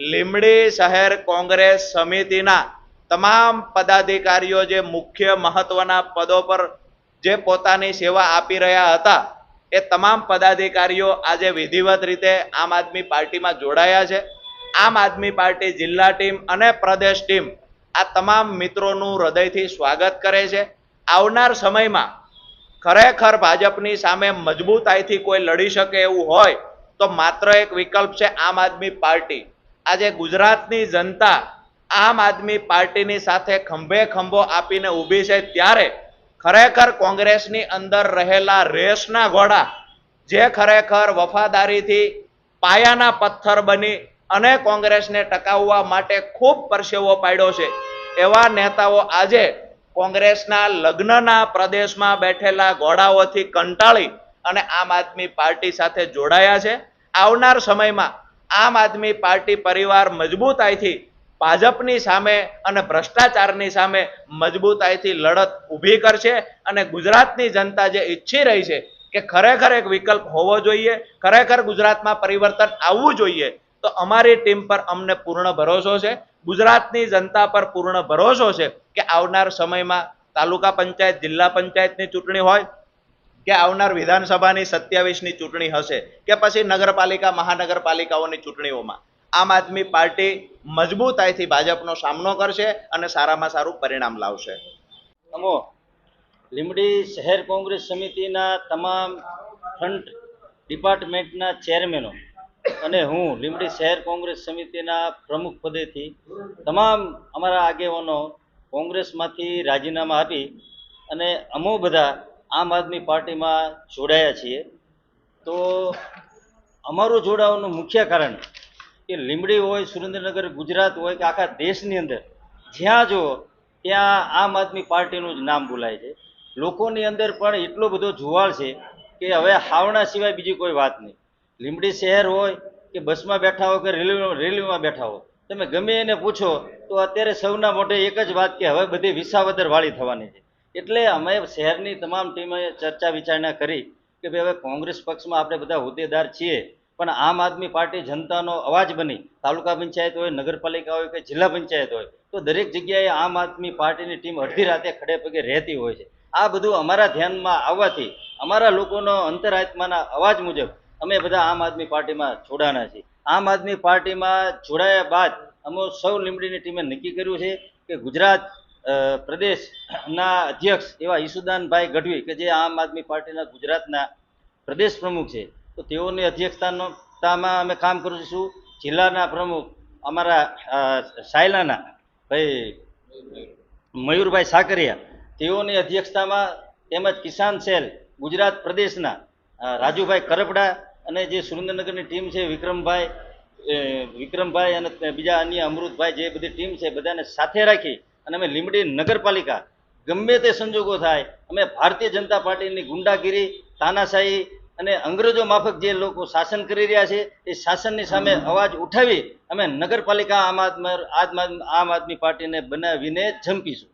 લીમડી શહેર કોંગ્રેસ સમિતિના તમામ પદાધિકારીઓ જે મુખ્ય મહત્વના પદો પર જે પોતાની સેવા આપી રહ્યા હતા, એ તમામ પદાધિકારીઓ આજે વિધિવત રીતે આમ આદમી પાર્ટીમાં જોડાયા છે. આમ આદમી પાર્ટી જિલ્લા ટીમ અને પ્રદેશ ટીમ આ તમામ મિત્રોનું હૃદયથી સ્વાગત કરે છે. આવનાર સમયમાં ખરેખર ભાજપની સામે મજબૂતાઈથી કોઈ લડી શકે એવું હોય, તો માત્ર એક વિકલ્પ છે આમ આદમી પાર્ટી. આજે ગુજરાતની જનતા આમ આદમી પાર્ટીની સાથે ખંભે ખંભો આપીને ઊભી છે ત્યારે ખરેખર કોંગ્રેસની અંદર રહેલા રેસના ઘોડા જે ખરેખર વફાદારીથી પાયાના પથ્થર બની અને કોંગ્રેસને ટકાવવા માટે ખૂબ પરસેવો પાડ્યો છે, એવા નેતાઓ આજે કોંગ્રેસના લગ્નના પ્રદેશમાં બેઠેલા ઘોડાઓથી કંટાળી અને આમ આદમી પાર્ટી સાથે જોડાયા છે. આવનાર સમયમાં આમ આદમી પાર્ટી પરિવાર મજબૂતાઈથી ભાજપની સામે અને ભ્રષ્ટાચારની સામે મજબૂતાઈથી લડત ઊભી કરશે અને ગુજરાતની જનતા જે ઈચ્છી રહી છે કે ખરેખર એક વિકલ્પ હોવો જોઈએ, ખરેખર ગુજરાતમાં પરિવર્તન આવવું જોઈએ, તો અમારી ટીમ પર અમને પૂર્ણ ભરોસો છે. ગુજરાતની જનતા પર પૂર્ણ ભરોસો છે કે આવનાર સમયમાં તાલુકા પંચાયત, જિલ્લા પંચાયતની ચૂંટણી હોય કે આવનાર વિધાનસભાની સત્યાવીસની ચૂંટણી હશે કે પછી નગરપાલિકા, મહાનગરપાલિકાઓની ચૂંટણીઓમાં. આમ આદમી પાર્ટી મજબૂતાઈથી ભાજપનો સામનો કરશે અને સારામાં સારું પરિણામ લાવશે. અમો લીમડી શહેર કોંગ્રેસ સમિતિના તમામ ફ્રન્ટ ડિપાર્ટમેન્ટના ચેરમેનો અને હું લીમડી શહેર કોંગ્રેસ સમિતિના પ્રમુખ પદેથી તમામ અમારા આગેવાનો કોંગ્રેસમાંથી રાજીનામા આપી અને અમો બધા આમ આદમી પાર્ટીમાં જોડાયા છીએ. તો અમારું જોડાવાનું મુખ્ય કારણ કે લીમડી હોય, સુરેન્દ્રનગર, ગુજરાત હોય કે આખા દેશની અંદર, જ્યાં જુઓ ત્યાં આમ આદમી પાર્ટીનું જ નામ બોલાય છે. લોકોની અંદર પણ એટલો બધો જુવાળ છે કે હવે હાવણા સિવાય બીજી કોઈ વાત નહીં. લીમડી શહેર હોય કે બસમાં બેઠા હોય કે રેલવે, રેલવેમાં બેઠા હોય, તમે ગમે એને પૂછો તો અત્યારે સૌના મોઢે એક જ વાત કે હવે બધી વિસાવદર વાળી થવાની છે. એટલે અમે શહેરની તમામ ટીમે ચર્ચા વિચારણા કરી કે ભાઈ હવે કોંગ્રેસ પક્ષમાં આપણે બધા હોદ્દેદાર છીએ, પણ આમ આદમી પાર્ટી જનતાનો અવાજ બની. તાલુકા પંચાયત હોય, નગરપાલિકા હોય કે જિલ્લા પંચાયત હોય, તો દરેક જગ્યાએ આમ આદમી પાર્ટીની ટીમ અડધી રાતે ખડે પગે રહેતી હોય છે. આ બધું અમારા ધ્યાનમાં આવવાથી અમારા લોકોનો અંતરાત્માના અવાજ મુજબ અમે બધા આમ આદમી પાર્ટીમાં જોડાના છીએ. આમ આદમી પાર્ટીમાં જોડાયા બાદ અમે સૌ લીમડીની ટીમે નક્કી કર્યું છે કે ગુજરાત પ્રદેશના અધ્યક્ષ એવા ઈસુદાનભાઈ ગઢવી કે જે આમ આદમી પાર્ટીના ગુજરાતના પ્રદેશ પ્રમુખ છે, તો તેઓની અધ્યક્ષતામાં અમે કામ કરીશું જિલ્લાના પ્રમુખ અમારા સાયલાના ભાઈ મયુરભાઈ સાકરિયા, તેઓની અધ્યક્ષતામાં તેમજ કિસાન સેલ ગુજરાત પ્રદેશના રાજુભાઈ કરપડા અને જે સુરેન્દ્રનગરની ટીમ છે વિક્રમભાઈ વિક્રમભાઈ અને બીજા અન્ય અમૃતભાઈ જે બધી ટીમ છે, બધાને સાથે રાખી અને અમે લીમડી નગરપાલિકા, ગમે તે સંજોગો થાય, અમે ભારતીય જનતા પાર્ટીની ગુંડાગીરી, તાનાશાહી અને અંગ્રેજો માફક જે લોકો શાસન કરી રહ્યા છે, એ શાસનની સામે અવાજ ઉઠાવી અમે નગરપાલિકા આમ આદમી આમ આદમી પાર્ટીને બનાવીને ઝંપીશું